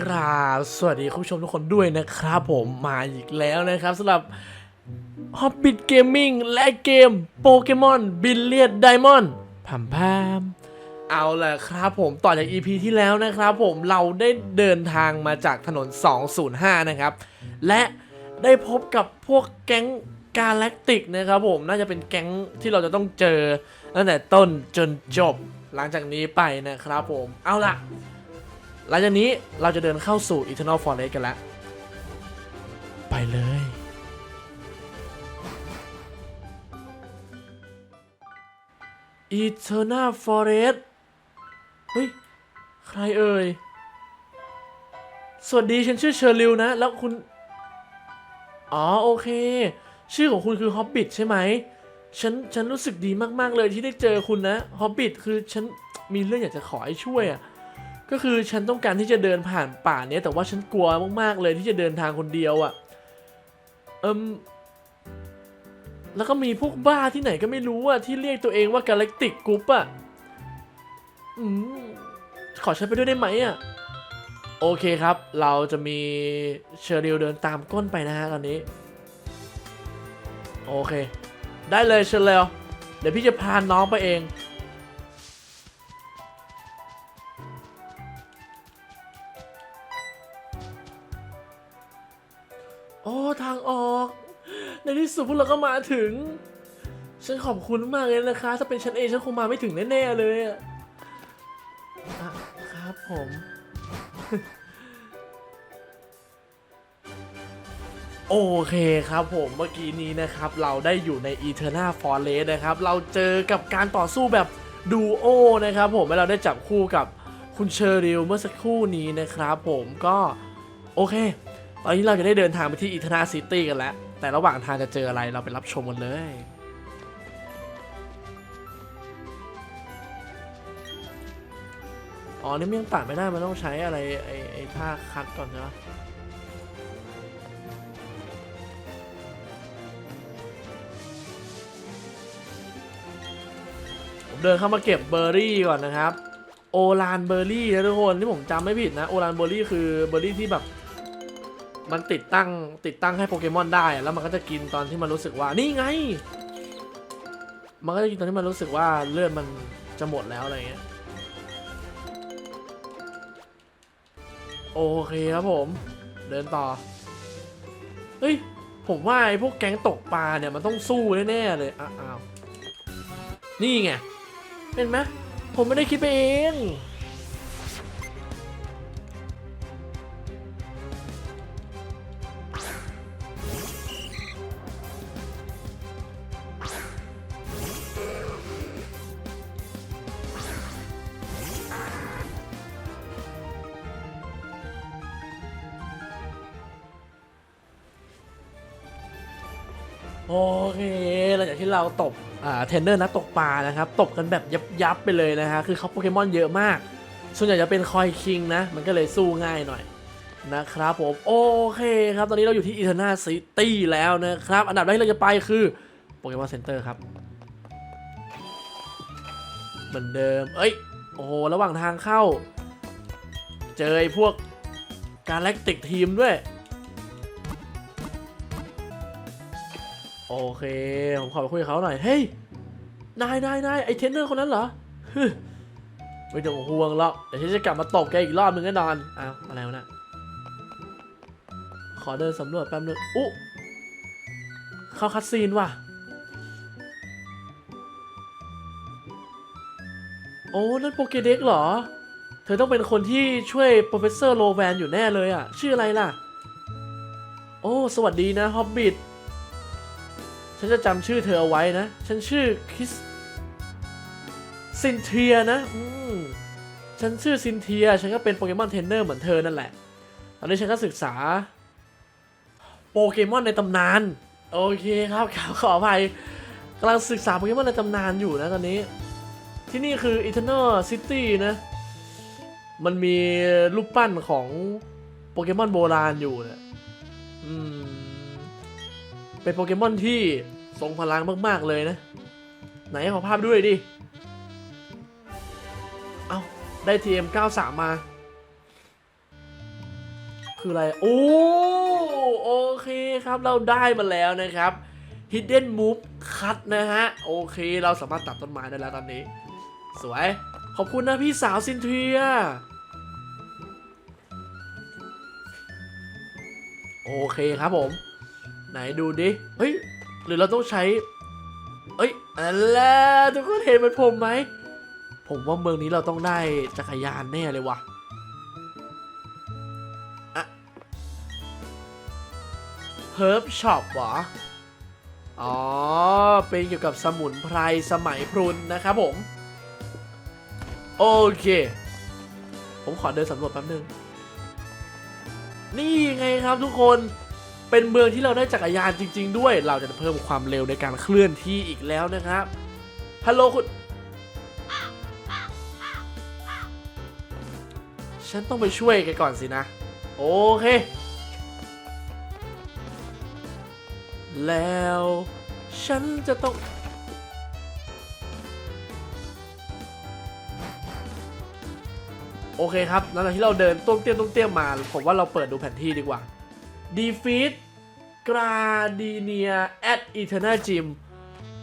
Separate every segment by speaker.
Speaker 1: กราบสวัสดีคุณผู้ชมทุกคนด้วยนะครับผมมาอีกแล้วนะครับสำหรับ Hobbit Gaming และเกมโปเกมอนบิลเลียดไดมอนด์พัมพามเอาละครับผมต่อจาก EP ที่แล้วนะครับผมเราได้เดินทางมาจากถนน 205 นะครับ และได้พบกับพวกแก๊งกาแล็กติกนะครับผมน่าจะเป็นแก๊งที่เราจะต้องเจอตั้งแต่ต้นจนจบหลังจากนี้ไปนะครับผมเอาล่ะ หลังจากนี้เราจะเดินเข้าสู่ Eternal Forest กันแล้ว ไปเลย Eternal Forest เฮ้ย ใครเอ่ย สวัสดีฉันชื่อเชอร์ลิวนะ แล้วคุณ อ๋อ โอเค ชื่อของคุณคือ Hobbit ใช่ไหมฉัน ฉันรู้สึกดีมาก ๆ เลยที่ได้เจอคุณนะ Hobbit คือฉันมีเรื่องอยากจะขอให้ช่วยอะ ก็คือฉันต้องการที่จะเดินผ่านป่าเนี้ยแต่ว่าฉันกลัวมากๆเลยที่จะเดินทางคนเดียวอะ่ะเอิมแล้วก็มีพวกบ้าที่ไหนก็ไม่รู้อะที่เรียกตัวเองว่ากาแล็กติกกรุ๊ปอะอืมขอฉันไปด้วยได้ไหมอะโอเคครับ เราจะมีเชอริลเดินตามก้นไปนะฮะตอนนี้ โอเค ได้เลยเชอริลเดี๋ยวพี่จะพาน้องไปเอง สุดพวกเราก็มาถึง ฉันขอบคุณมากเลยนะคะ ถ้าเป็นฉันเองฉันคงมาไม่ถึงแน่ๆเลยอะอะครับผม โอเคครับผมเมื่อกี้นี้นะครับ เราได้อยู่ใน Eternal Forest นะครับ เราเจอกับการต่อสู้แบบดูโอนะครับผมและเราได้จับคู่กับคุณเชอริลเมื่อสักครู่นี้นะครับผมก็ โอเค ตอนนี้เราจะได้เดินทางไปที่อีเทนาซิตี้กันแล้ว แต่ระหว่างทางจะเจออะไรเราไปรับชมกันเลยอ๋อนี่มันยังตัดไม่ได้ มันต้องใช้อะไร ไอ้ไอ้ท่าคัดก่อนใช่ไหมผมเดินเข้ามาเก็บเบอร์รี่ก่อนนะครับ โอลานเบอร์รี่นะทุกคนที่ผมจำไม่ผิดนะ โอลานเบอร์รี่คือเบอร์รี่ที่แบบ มันติดตั้งติดตั้งให้โปเกมอนได้ แล้วมันก็จะกินตอนที่มันรู้สึกว่านี่ไง มันก็จะกินตอนที่มันรู้สึกว่าเลือดมันจะหมดแล้วอะไรเงี้ยโอเคครับผม เดินต่อเฮ้ยผมว่าไอ้พวกแก๊งตกปลาเนี่ยมันต้องสู้แน่ๆเลยอะอ้าวนี่ไงเห็นไหมผมไม่ได้คิดไปเอง โอเคหลังจากที่เราตบเทรนเนอร์นักตกปลานะครับ ตบกันแบบยับยับๆไปเลยนะฮะ คือเขาโปเกมอนเยอะมาก ส่วนใหญ่จะเป็นคอยคิงนะ มันก็เลยสู้ง่ายหน่อยนะครับผม โอเคครับ ตอนนี้เราอยู่ที่อีเทอร์นาซิตี้แล้วนะครับ อันดับแรกที่เราจะไปคือโปเกมอนเซ็นเตอร์ครับ เหมือนเดิม เอ้ย โอ้โห ระหว่างทางเข้า เจอพวกกาแล็กติกทีมด้วย โอเคผมขอไปคุยกับเขาหน่อย เฮ้ย นายนายนายไอเทนเนอร์คนนั้นเหรอไม่ต้องห่วงหรอกเดี๋ยวฉันจะกลับมาตบแกอีกรอบหนึ่งแน่นอน อ้าว อะไรวะเนะขอเดินสำรวจแป๊บนึงอุ๊เข้าคัดซีนว่ะ โอ้ นั่นโปเกเด็กเหรอ เธอต้องเป็นคนที่ช่วยโปรเฟสเซอร์โลแวนอยู่แน่เลยอะชื่ออะไรล่ะ โอ้ สวัสดีนะฮอบบิท ฉันจะจำชื่อเธอเอาไว้นะ ฉันชื่อคริสซินเทียนะอืมฉันชื่อซินเทีย ฉันก็เป็นโปเกมอนเทรนเนอร์เหมือนเธอนั่นแหละ ตอนนี้ฉันก็ศึกษา โปเกมอนในตำนาน โอเคครับขอขออภัยกำลังศึกษาโปเกมอนในตำนานอยู่นะตอนนี้ ที่นี่คือ Eternal City นะ มันมีรูปปั้นของโปเกมอนโบราณอยู่นะอืม เป็นโปเกมอนที่ทรงพลังมาก ๆ เลยนะ ไหนขอภาพด้วยดิ เอาได้ TM93 มา คืออะไร โอ้โอเคครับเราได้มาแล้วนะครับ Hidden Move Cut นะฮะ โอเคเราสามารถตัดต้นไม้ได้แล้วตอนนี้ สวย ขอบคุณนะพี่สาวซินเทียโอเคครับผม ไหนดูดิ เฮ้ย หรือเราต้องใช้ เอ้ยอะไรทุกคนเห็นเหมันผมไหม ผมว่าเมืองนี้เราต้องได้จักรยานแน่เลยว่ะอะเฮิร์บช็อปเหรอ อ๋อ เป็นเกี่ยวกับสมุนไพรสมัยพรุนนะครับผม โอเค ผมขอเดินสำรวจแป๊บนึง นี่ไงครับทุกคน เป็นเมืองที่เราได้จักรยานจริง ๆ ด้วย เราจะเพิ่มความเร็วในการเคลื่อนที่อีกแล้วนะครับฮัลโหลคุณฉันต้องไปช่วยแกก่อนสินะ โอเค แล้ว ฉันจะต้อง โอเคครับหลังจากที่เราเดินต้งเตี้ยมต้งเตี้ยมมา ผมว่าเราเปิดดูแผนที่ดีกว่า Defeat Gardenia at Eternal Gym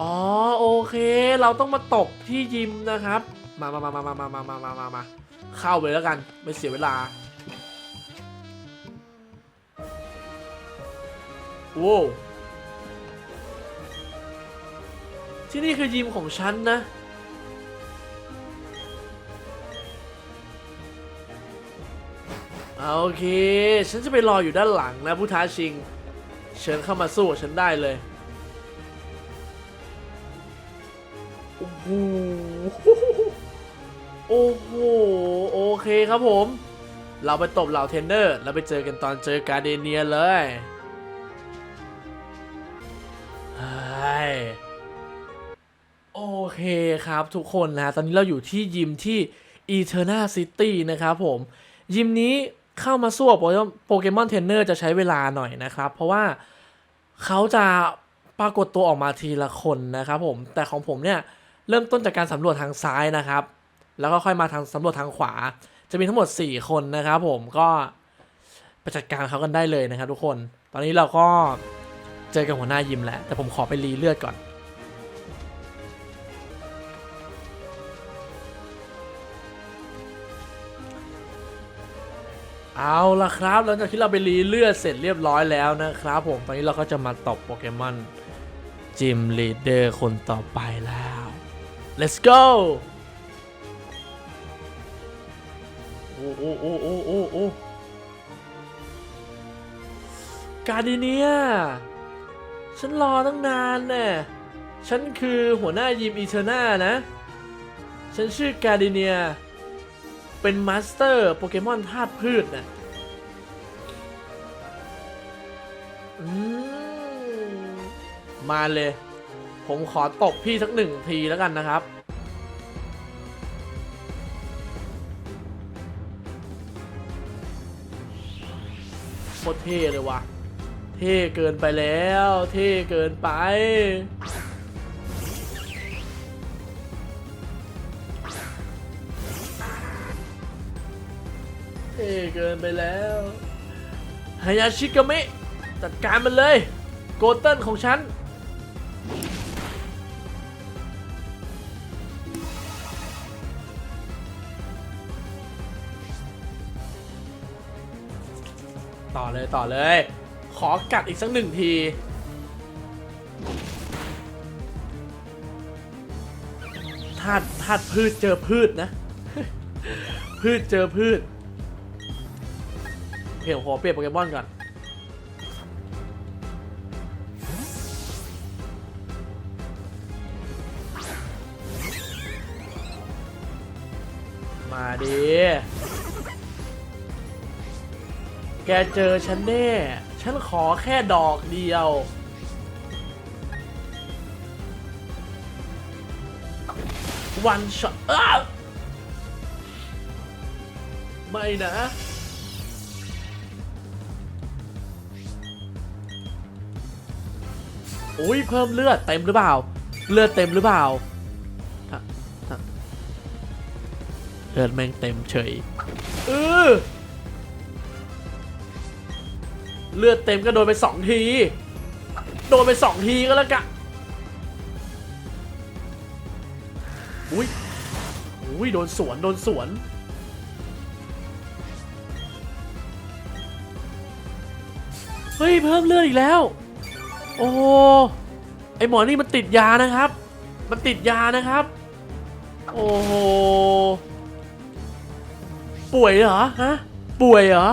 Speaker 1: อ๋อโอเค เราต้องมาตกที่ยิมนะครับ มามามามามามามามามามาเข้าไปแล้วกัน ไม่เสียเวลาโว้วที่นี่คือยิมของฉันนะโอเค ฉันจะไปรออยู่ด้านหลังนะผู้ท้าชิง เชิญเข้ามาสู้กับฉันได้เลยโอ้โหโอ้โหโอเคครับผม เราไปตบเหล่าเทนเนอร์ แล้วไปเจอกันตอนเจอการเดเนียเลยเฮ้ยโอเคครับทุกคนนะ ตอนนี้เราอยู่ที่ยิมที่ Eterna City นะครับผม ยิมนี้ เข้ามาสู้กับโปเกมอนเทรนเนอร์จะใช้เวลาหน่อยนะครับ เพราะว่าเขาจะปรากฏตัวออกมาทีละคนนะครับผม แต่ของผมเนี่ยเริ่มต้นจากการสำรวจทางซ้ายนะครับ แล้วก็ค่อยมาทางสำรวจทางขวา จะมีทั้งหมด 4 คนนะครับผมก็ไปจัดการเขากันได้เลยนะครับทุกคน ตอนนี้เราก็เจอกับหัวหน้ายิมแหละแต่ผมขอไปรีเลือดก่อน เอาละครับหลังจากที่เราไปรีเลือดเสร็จเรียบร้อยแล้วนะครับผมตอนนี้เราก็จะมาตบโปเกมอนจิมลีดเดอร์คนต่อไปแล้ว let's go โอ้โอ้โอ้โอ้โอ้โอ้การดิเนียฉันรอตั้งนานแน่ะฉันคือหัวหน้ายิมอีเทอร์นานะ ฉันชื่อการดิเนีย เป็นมาสเตอร์โปเกมอนธาตุพืชนะมาเลย ผมขอตบพี่สักหนึ่งทีแล้วกันนะครับ โคตรเท่เลยว่ะ เท่เกินไปแล้ว เท่เกินไป เกินไปแล้วฮายาชิกามิจัดการมันเลย โกเต้นของฉัน ต่อเลยต่อเลย ขอกัดอีกสักหนึ่งทีธาตุธาตุพืชเจอพืชนะ พืชเจอพืช เคขอเปลี่ยนโปเกมอนก่อน มาดิ แกเจอฉันแน่ ฉันขอแค่ดอกเดียว วันช็อตไม่นะ อุ้ยเพิ่มเลือดเต็มหรือเปล่า เลือดเต็มหรือเปล่าถ้าถ้าเลือดแม่งเต็มเฉยเออเลือดเต็มก็โดนไปสองที โดนไปสองทีก็แล้วกันอุ้ยอุ้ยโดนสวน โดนสวนเฮ้ย เพิ่มเลือดอีกแล้ว โอ้ไอหมอนี่มันติดยานะครับ มันติดยานะครับ โอ้โห ป่วยเหรอฮะ ป่วยเหรอ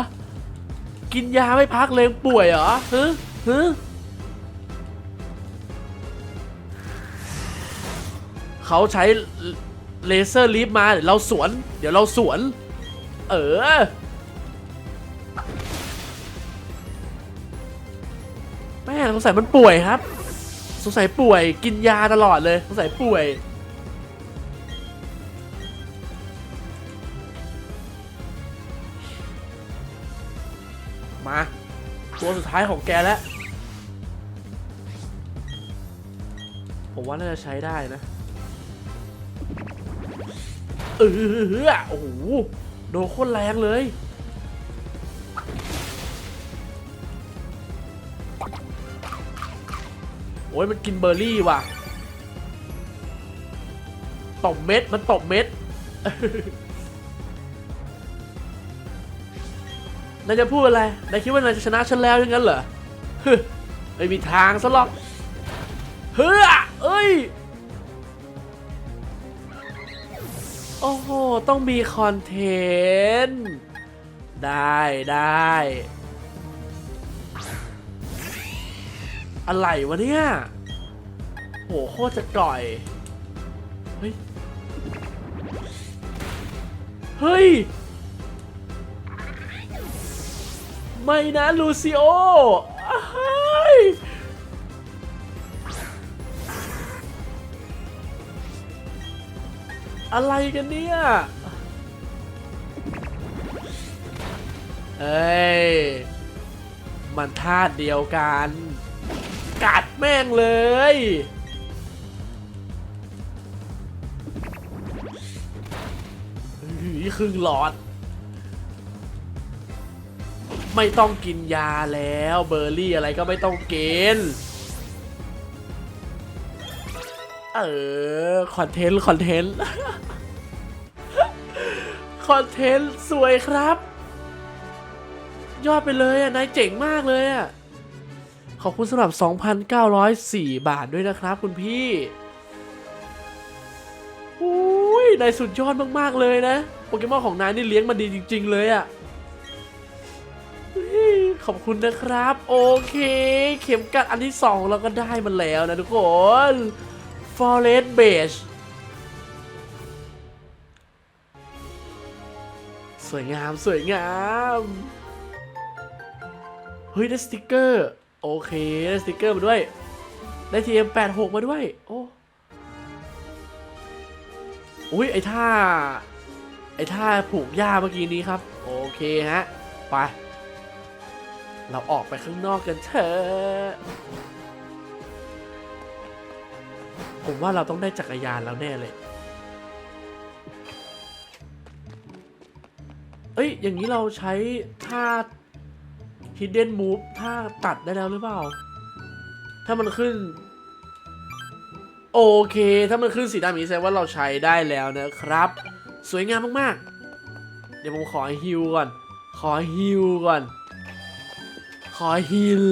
Speaker 1: กินยาไม่พักเลยป่วยเหรอฮึฮึเขาใช้เลเซอร์ลีฟมาเดี๋ยวเราสวน เดี๋ยวเราสวน เออ สงสัยมันป่วยครับ สงสัยป่วยกินยาตลอดเลยสงสัยป่วย มา ตัวสุดท้ายของแกแล้ว ผมว่าน่าจะใช้ได้นะ เออโอ้โห โดนโคตรแรงเลย อ้ยมันกินเบอร์รี่ว่ะตบเม็ดมันตบเม็ดนายจะพูดอะไร นายคิดว่านายจะชนะฉันแล้วอย่างนั้นเหรอฮไม่มีทางซะหรอก เฮ้อเอ้ย โอ้โห ต้องมีคอนเทนต์ ได้ได้ อะไรวะเนี่ยโหโคตรจะก่อย เฮ้ย เฮ้ย ไม่นะลูซิโออ้ยอะไรกันเนี่ย เอ้ย มันธาตุเดียวกัน แม่งเลย หือครึ่งหลอด ไม่ต้องกินยาแล้วเบอร์รี่อะไรก็ไม่ต้องกิน เออ คอนเทนต์ คอนเทนต์ คอนเทนต์ สวยครับ ยอดไปเลยอะ นายเจ๋งมากเลยอะ ขอบคุณสำหรับ 2,904 บาทด้วยนะครับคุณพี่อุ้ยนายสุดยอดมาก ๆ เลยนะ โปเกมอนของนายนี่เลี้ยงมาดีจริง ๆ เลยอะขอบคุณนะครับ โอเค เข็มกัดอันที่สองเราก็ได้มันแล้วนะทุกคน Forest Beige สวยงาม สวยงาม เฮ้ย ได้สติกเกอร์ โอเคได้สติกเกอร์มาด้วย ได้ TM86 มแปดหกมาด้วย โอ้อุ้ยไอ้ท่า ไอ้ท่าผูกหญ้าเมื่อกี้นี้ครับ โอเคฮะ ไป เราออกไปข้างนอกกันเถอะผมว่าเราต้องได้จักรยานแล้วแน่เลย เอ้ย อย่างนี้เราใช้ท่า hidden move ท่าตัดได้แล้วหรือเปล่า ถ้ามันขึ้น โอเค ถ้ามันขึ้นสีดำนี้แสดงว่าเราใช้ได้แล้วนะครับ สวยงามมากๆ เดี๋ยวผมขอฮิวก่อน ขอฮิวก่อน ขอฮิล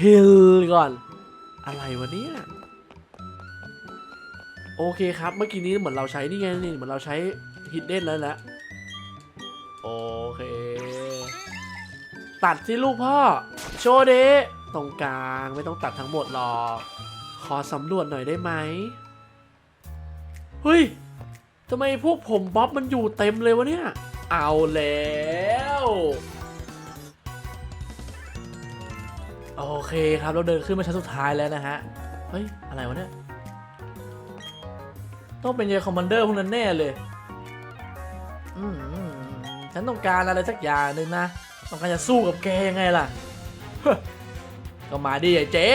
Speaker 1: ฮิลก่อน อะไรวะเนี่ยโอเคครับ เมื่อกี้นี้เหมือนเราใช้นี่ไงนี่เหมือนเราใช้ฮิดเด้นแล้วนะ โอเค ตัดสิลูกพ่อ โชว์เดตรงกลางไม่ต้องตัดทั้งหมดหรอก ขอสำรวจหน่อยได้ไหมเฮ้ยทำไมพวกผมบ๊อบมันอยู่เต็มเลยวะเนี่ย เอาแล้ว โอเคครับเราเดินขึ้นมาชั้นสุดท้ายแล้วนะฮะ เฮ้ย อะไรวะเนี่ย ต้องเป็นเยคอมมานเดอร์พวกนั้นแน่เลย อืมฉันต้องการอะไรสักอย่างหนึ่งนะ ต้องการจะสู้กับแกยังไงล่ะก็มาดิไอ้เจ๊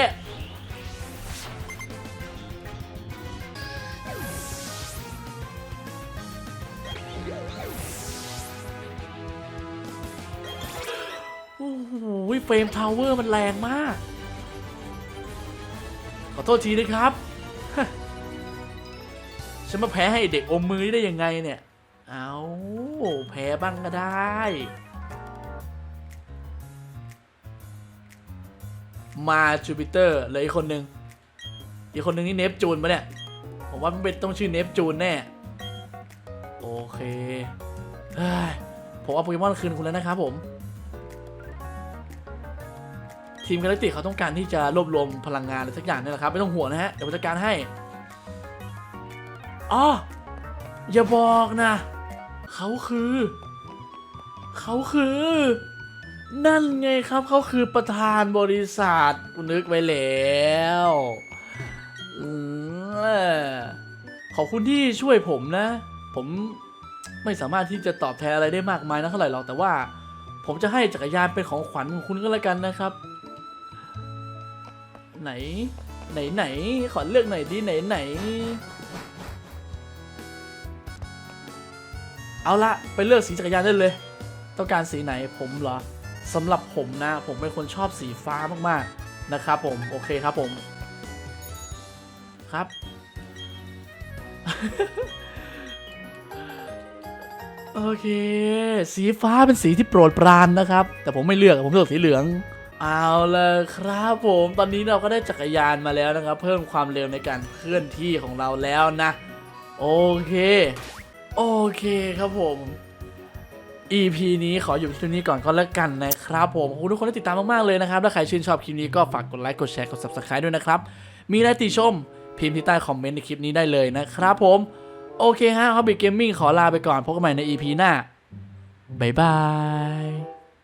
Speaker 1: โอ้โหเฟรมทาวเวอร์มันแรงมาก ขอโทษทีนะครับ ฉันมาแพ้ให้เด็กอมมือได้ยังไงเนี่ย เอาแพ้บ้างก็ได้ มาจูปิเตอร์เลืออีกคนนึง อีกคนนึงนี่เนปจูนปะเนี่ย ผมว่ามันเป็นต้องชื่อเนปจูนแน่ โอเคเฮ้ยผมเอาโปเกมอนคืนคุณแล้วนะครับผม ทีมกาแล็กติกเขาต้องการที่จะรวบรวมพลังงานอะไรสักอย่างนี่แหละครับ ไม่ต้องห่วงนะฮะ เดี๋ยวผมจัดการให้อ๋ออย่าบอกนะ เขาคือ เขาคือ นั่นไงครับเขาคือประธานบริษัทกูนึกไว้แล้วอขอบคุณที่ช่วยผมนะ ผมไม่สามารถที่จะตอบแทนอะไรได้มากมายนะเท่าไหร่หรอกแต่ว่า ผมจะให้จักรยานเป็นของขวัญของคุณก็แล้วกันนะครับ ไหน ไหนไหนขอเลือกหน่อยดิไหนไหน เอาละไปเลือกสีจักรยานได้เลย ต้องการสีไหนผมเหรอ สำหรับผมนะ ผมเป็นคนชอบสีฟ้ามากๆนะครับผม โอเคครับผมครับ โอเค สีฟ้าเป็นสีที่โปรดปรานนะครับ แต่ผมไม่เลือกผมเลือกสีเหลือง เอาลยครับผมตอนนี้เราก็ได้จักรยานมาแล้วนะครับ เพิ่มความเร็วในการเคลื่อนที่ของเราแล้วนะ โอเค โอเคครับผม EP นี้ขออยู่ที่ตรงนี้ก่อนก็แล้วกันนะครับผมขอบคุณทุกคนที่ติดตามมากๆเลยนะครับถ้าใครชื่นชอบคลิปนี้ก็ฝากกดไลค์กดแชร์กด Subscribe ด้วยนะครับ มีอะไรติชม พิมพ์ที่ใต้คอมเมนต์ในคลิปนี้ได้เลยนะครับผมโอเคฮะ Hobby Gaming ขอลาไปก่อนพบกันใหม่ใน EP หน้าบ๊ายบาย